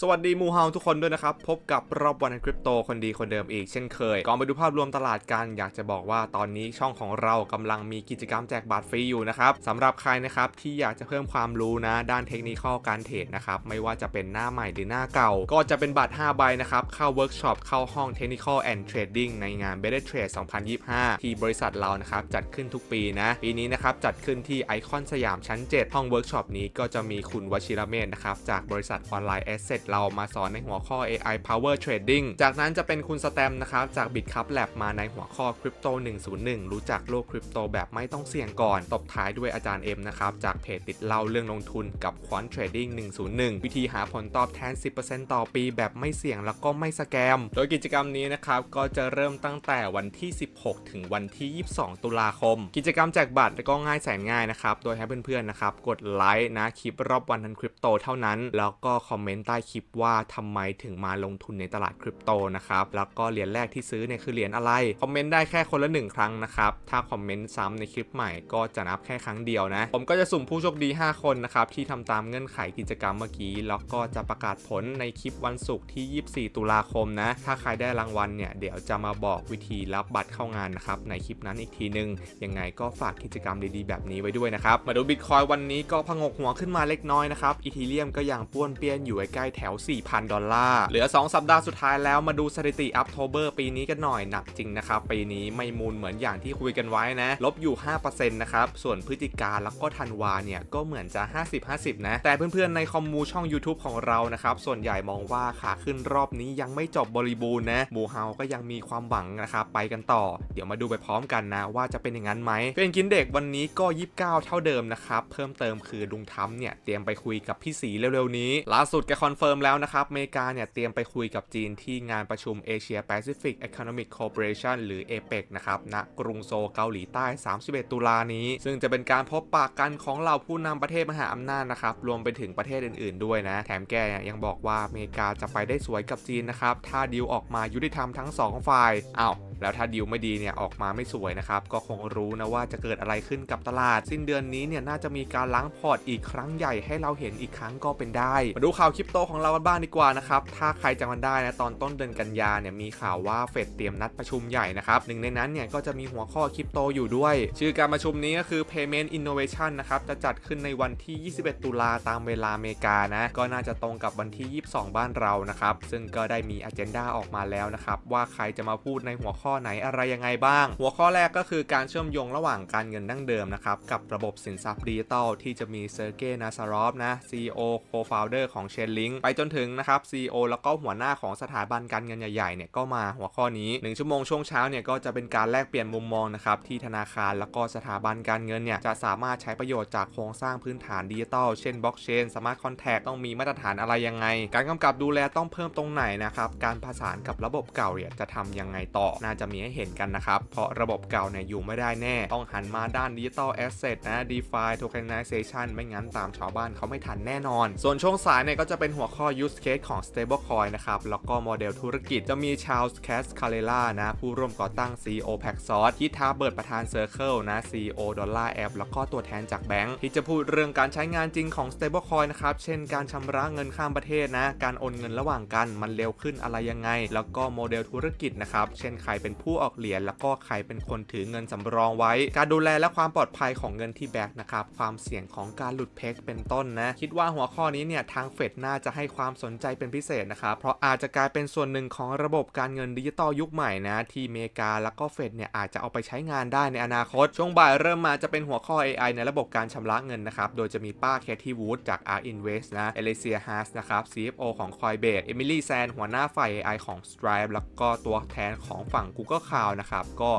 สวัสดีมูฮาทุกคนด้วยนะครับ พบกับรอบวันคริปโตคนดีคนเดิมอีกเช่นเคย ก่อนไปดูภาพรวมตลาดกันอยากจะบอกว่าตอนนี้ช่องของเรากำลังมีกิจกรรมแจกบัตรฟรีอยู่นะครับสำหรับใครนะครับที่อยากจะเพิ่มความรู้นะ ด้านเทคนิคการเทรดนะครับ ไม่ว่าจะเป็นหน้าใหม่หรือหน้าเก่า ก็จะเป็นบัตร 5 ใบนะครับ เข้าเวิร์กช็อปเข้าห้อง Technical and Trading ในงาน Better Trade 2025 ที่บริษัทเรานะครับจัดขึ้นทุกปีนะปีนี้นะครับจัดขึ้นที่ไอคอนสยามชั้น 7 ห้องเวิร์กช็อปนี้ก็จะมีคุณวชิรเมธนะครับจากบริษัทออนไลน์แอสเซเรามาสอนในหัวข้อ AI Power Trading จากนั้นจะเป็นคุณสแตมนะครับจาก BitCup Lab มาในหัวข้อ Crypto 101 รู้จักโลกคริปโตแบบไม่ต้องเสี่ยงก่อน ตบท้ายด้วยอาจารย์เอ็มนะครับจากเพจติดเล่าเรื่องลงทุนกับ Quant Trading 101 วิธีหาผลตอบแทน 10%ต่อปีแบบไม่เสี่ยงแล้วก็ไม่สแกม โดยกิจกรรมนี้นะครับก็จะเริ่มตั้งแต่วันที่ 16 ถึงวันที่ 22 ตุลาคม กิจกรรมแจกบัตรก็ง่ายแสนง่ายนะครับโดยให้เพื่อนๆนะครับกดไลค์นะคลิปรอบวันทันคริปโตเท่านั้น แล้วก็คอมเมนต์ใต้คลิปว่าทำไมถึงมาลงทุนในตลาดคริปโตนะครับ แล้วก็เหรียญแรกที่ซื้อเนี่ยคือเหรียญอะไร คอมเมนต์ได้แค่คนละหนึ่งครั้งนะครับ ถ้าคอมเมนต์ซ้ำในคลิปใหม่ก็จะนับแค่ครั้งเดียวนะ ผมก็จะสุ่มผู้โชคดี 5 คนนะครับที่ทำตามเงื่อนไขกิจกรรมเมื่อกี้ แล้วก็จะประกาศผลในคลิปวันศุกร์ที่ 24 ตุลาคมนะ ถ้าใครได้รางวัลเนี่ยเดี๋ยวจะมาบอกวิธีรับบัตรเข้างานนะครับในคลิปนั้นอีกทีนึง ยังไงก็ฝากกิจกรรมดีๆ แบบนี้ไว้ด้วยนะครับ มาดูบิตคอยวันนี้ก็พงกหัวขึ้นมาเล็กน้อยนะครับอีทีเรียมก็ยังป้วนเปี้ยนอยู่ใกล้แว 4,000 ดอลลาร์ เหลือ 2 สัปดาห์สุดท้ายแล้วมาดูสถิติอัพโทเบอร์ปีนี้กันหน่อยหนักจริงนะครับ ปีนี้ไม่มูลเหมือนอย่างที่คุยกันไว้นะ ลบอยู่ 5%นะครับ ส่วนพฤศจิการแล้วก็ธันวาเนี่ย ก็เหมือนจะ 50-50 นะ แต่เพื่อนๆในคอมมูช่อง YouTube ของเรานะครับ ส่วนใหญ่มองว่าขาขึ้นรอบนี้ยังไม่จบบริบูรณ์นะหมูเฮาก็ยังมีความหวังนะครับไปกันต่อ เดี๋ยวมาดูไปพร้อมกันนะ ว่าจะเป็นอย่างนั้นไหมเป็นกินเด็กวันนี้ก็ 29 เท่าเดิมนะครับเพิ่มเติมคือลุงทั้มเนี่ยเตรียมไปคุยกับพี่สีเร็วๆนี้ล่าสุดแกคอนเฟิร์มแล้วนะครับ อเมริกาเนี่ยเตรียมไปคุยกับจีนที่งานประชุม Asia Pacific Economic Cooperation หรือ APEC นะครับณกรุงโซลเกาหลีใต้ 31 ตุลานี้ ซึ่งจะเป็นการพบปะกันของเหล่าผู้นำประเทศมหาอำนาจนะครับ รวมไปถึงประเทศอื่นๆด้วยนะ แถมแกยังบอกว่าอเมริกาจะไปได้สวยกับจีนนะครับ ถ้าดีลออกมายุติธรรมทั้งสองฝ่ายอ้าว แล้วถ้าดีลไม่ดีเนี่ยออกมาไม่สวยนะครับก็คงรู้นะว่าจะเกิดอะไรขึ้นกับตลาด สิ้นเดือนนี้เนี่ยน่าจะมีการล้างพอร์ตอีกครั้งใหญ่ให้เราเห็นอีกครั้งก็เป็นได้ มาดูข่าวคริปโตของเรากันบ้างดีกว่านะครับถ้าใครจำกันได้นะตอนต้นเดือนกันยาเนี่ยมีข่าวว่าเฟดเตรียมนัดประชุมใหญ่นะครับหนึ่งในนั้นเนี่ยก็จะมีหัวข้อคริปโตอยู่ด้วย ชื่อการประชุมนี้ก็คือ Payment Innovation นะครับจะจัดขึ้นในวันที่ 21 ตุลาตามเวลาอเมริกานะก็น่าจะตรงกับวันที่ 22 บ้านเรานะครับซึ่งก็ได้มีอ g e n d a ออกมาแล้วนะครับว่าใครจะมาพูดในหัวข้อไหนอะไรยังไงบ้าง หัวข้อแรกก็คือการเชื่อมโยงระหว่างการเงินดั้งเดิมนะครับ กับระบบสินทรัพย์ดิจิตอลที่จะมีเซอร์เกย์นาซารอฟนะ CEO Co-founder ของ Chainlink ไปจนถึงนะครับ CEO แล้วก็หัวหน้าของสถาบันการเงินใหญ่ๆเนี่ยก็มาหัวข้อนี้ 1 ชั่วโมงช่วงเช้าเนี่ยก็จะเป็นการแลกเปลี่ยนมุมมองนะครับที่ธนาคารแล้วก็สถาบันการเงินเนี่ยจะสามารถใช้ประโยชน์จากโครงสร้างพื้นฐานดิจิตอลเช่นบล็อกเชนสมาร์ทคอนแทคต้องมีมาตรฐานอะไรยังไง การกำกับดูแลต้องเพิ่มตรงไหนนะครับการผสานกับระบบเก่าเนี่ยจะทำยังไงต่อน่าจะมีให้เห็นกันนะครับ เพราะระบบเก่าเนี่ยอยู่ไม่ได้แน่ ต้องหันมาด้านดิจิตอลแอสเซทนะ DeFi Tokenization ไม่งั้นตามชาวบ้านเขาไม่ทันแน่นอน ส่วนช่วงสายเนี่ยก็จะเป็นหัวข้อ use case ของ stablecoin นะครับ แล้วก็โมเดลธุรกิจจะมีชาลส์แคสคาเ l ล่านะผู้ร่วมก่อตั้ง CEO p a x o s คิท้าเบิร์ดประธาน Circle นะ CEO ดอลลาร์แอปแล้วก็ตัวแทนจากแบงค์ที่จะพูดเรื่องการใช้งานจริงของ stablecoin นะครับ เช่นการชำระเงินข้ามประเทศนะ การโอนเงินระหว่างกันมันเร็วขึ้นอะไรยังไง แล้วก็โมเดลธุรกิจนะครับ เช่นใครเป็นผู้ออกเหรียญแล้วก็ใครเป็นคนถือเงินสำรองไว้ การดูแลและความปลอดภัยของเงินที่แบกนะครับความเสี่ยงของการหลุดเพกเป็นต้นนะคิดว่าหัวข้อนี้เนี่ยทางเฟดน่าจะให้ความสนใจเป็นพิเศษนะครับเพราะอาจจะกลายเป็นส่วนหนึ่งของระบบการเงินดิจิตอลยุคใหม่นะที่เมกาแล้วก็เฟดเนี่ยอาจจะเอาไปใช้งานได้ในอนาคต ช่วงบ่ายเริ่มมาจะเป็นหัวข้อ AI ในระบบการชำระเงินนะครับโดยจะมีป้าแคทที่วูดจาก R Invest นะเอเลเซียฮาร์สนะครับ CFO ของ Coinbase เอมิลี่แซนหัวหน้าฝ่าย AI ของ Stripe แล้วก็ตัวแทนของฝั่ง Google Cloud นะครับก็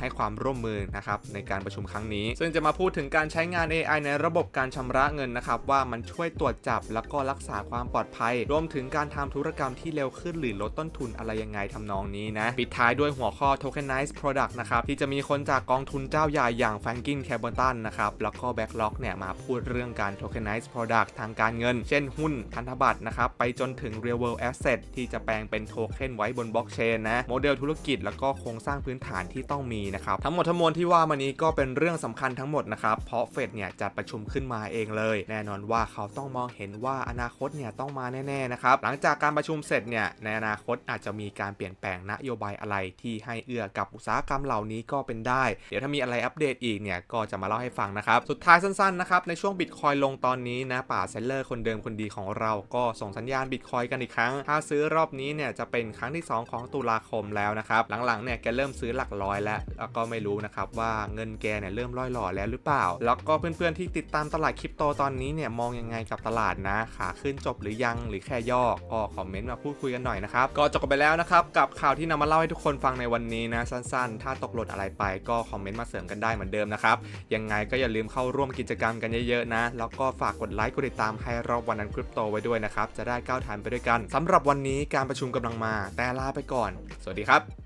ให้ความร่วมมือนะครับในการประชุมครั้งนี้ ซึ่งจะมาพูดถึงการใช้งาน AI ในระบบการชำระเงินนะครับว่ามันช่วยตรวจจับแล้วก็รักษาความปลอดภัย รวมถึงการทำธุรกรรมที่เร็วขึ้นหรือลดต้นทุนอะไรยังไงทำนองนี้นะปิดท้ายด้วยหัวข้อ Tokenize Product นะครับที่จะมีคนจากกองทุนเจ้าใหญ่อย่าง f r a n k l i n Templeton นะครับแล้วก็ Backlog เนี่ยมาพูดเรื่องการ Tokenize Product ทางการเงิน เช่นหุ้นพันธบัตรนะครับไปจนถึง Real World Asset ที่จะแปลงเป็นโทเค็นไว้บนบล็อกเชนนะโมเดลธุรกิจแล้วแล้วก็โครงสร้างพื้นฐานที่ต้องมีนะครับทั้งหมดทั้งมวลที่ว่ามานี้ก็เป็นเรื่องสำคัญทั้งหมดนะครับเพราะเฟดเนี่ยจัดประชุมขึ้นมาเองเลย แน่นอนว่าเขาต้องมองเห็นว่าอนาคตเนี่ยต้องมาแน่ๆนะครับหลังจากการประชุมเสร็จเนี่ยในอนาคตอาจจะมีการเปลี่ยนแปลงนโยบายอะไรที่ให้เอื้อกับอุตสาหกรรมเหล่านี้ก็เป็นได้ เดี๋ยวถ้ามีอะไรอัปเดตอีกเนี่ยก็จะมาเล่าให้ฟังนะครับสุดท้ายสั้นๆนะครับในช่วงบิตคอยลงตอนนี้นะป่าเซลเลอร์คนเดิมคนดีของเราก็ส่งสัญญาณบิตคอยกันอีกครั้ง ถ้าซื้อรอบนี้เนี่ยจะเป็นครั้งที่ 2 ของตุลาคมแล้วนะครับหลังๆเนี่ยแกเริ่มซื้อหลักร้อยแล้วแล้วก็ไม่รู้นะครับว่าเงินแกเนี่ยเริ่มล่อยหล่อแล้วหรือเปล่า แล้วก็เพื่อนๆที่ติดตามตลาดคริปโตตอนนี้เนี่ยมองยังไงกับตลาดนะขาขึ้นจบหรือยังหรือแค่ย่อก็คอมเมนต์มาพูดคุยกันหน่อยนะครับก็จบกันไปแล้วนะครับกับข่าวที่นำมาเล่าให้ทุกคนฟังในวันนี้นะสั้นๆ ถ้าตกหล่นอะไรไปก็คอมเมนต์มาเสริมกันได้เหมือนเดิมนะครับยังไงก็อย่าลืมเข้าร่วมกิจกรรมกันเยอะๆนะ แล้วก็ฝากกดไลค์กดติดตามให้รอบวันนั้นคริปโตไว้ด้วยนะครับจะได้ก้าวทันไปด้วยกันสำหรับวันนี้การประชุมกำลังมา แต่ลาไปก่อน สวัสดีครับ